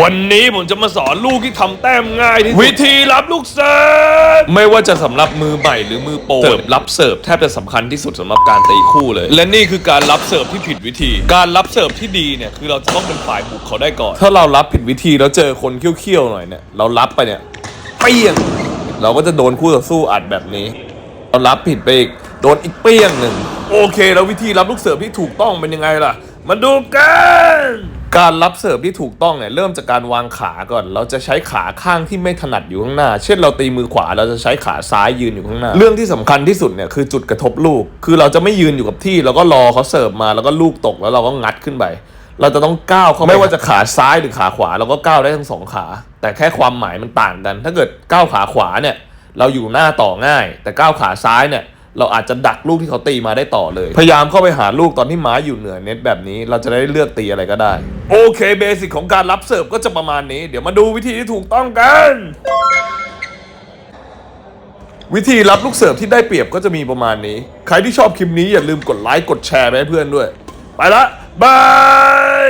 วันนี้ผมจะมาสอนลูกที่ทำแต้มง่ายที่สุดวิธีรับลูกเสิร์ฟไม่ว่าจะสำหรับมือใหม่หรือมือโปรเสิร์ฟรับเสิร์ฟแทบจะสำคัญที่สุดสำหรับการตีคู่เลย และนี่คือการรับเสิร์ฟที่ผิดวิธี การรับเสิร์ฟที่ดีเนี่ยคือเราจะต้องเป็นฝ่ายบุกเขาได้ก่อน ถ้าเรารับผิดวิธีแล้วเจอคนเขี้ยวๆหน่อยเนี่ยเรารับไปเนี่ยเปี้ยง เราก็จะโดนคู่ต่อสู้อัดแบบนี้ เรารับผิดไปอีกโดนอีกเปี้ยงหนึ่งโอเค แล้ววิธีรับลูกเสิร์ฟที่ถูกต้องเป็นยังไงล่ะ มาดูกัน การรับเสิร์ฟที่ถูกต้องเนี่ยเริ่มจากการวางขาก่อน เราจะใช้ขาข้างที่ไม่ถนัดอยู่ข้างหน้า เช่นเราตีมือขวาเราจะใช้ขาซ้ายยืนอยู่ข้างหน้า เรื่องที่สำคัญที่สุดเนี่ยคือจุดกระทบลูก คือเราจะไม่ยืนอยู่กับที่แล้วก็รอเขาเสิร์ฟมาแล้วก็ลูกตกแล้วเราก็งัดขึ้นไป เราจะต้องก้าวเขาไม่ว่าจะขาซ้ายหรือขาขวา เราก็ก้าวได้ทั้งสองขา แต่แค่ความหมายมันต่างกัน ถ้าเกิดก้าวขาขวาเนี่ยเราอยู่หน้าต่อง่าย แต่ก้าวขาซ้ายเนี่ย เราอาจจะดักลูกที่เขาตีมาได้ต่อเลย พยายามเข้าไปหาลูกตอนที่ไม้อยู่เหนือเน็ตแบบนี้ เราจะได้เลือกตีอะไรก็ได้ โอเคเบสิกของการรับเสิร์ฟก็จะประมาณนี้ เดี๋ยวมาดูวิธีที่ถูกต้องกัน วิธีรับลูกเสิร์ฟที่ได้เปรียบก็จะมีประมาณนี้ ใครที่ชอบคลิปนี้อย่าลืมกดไลค์กดแชร์ไปให้เพื่อนด้วย ไปละบาย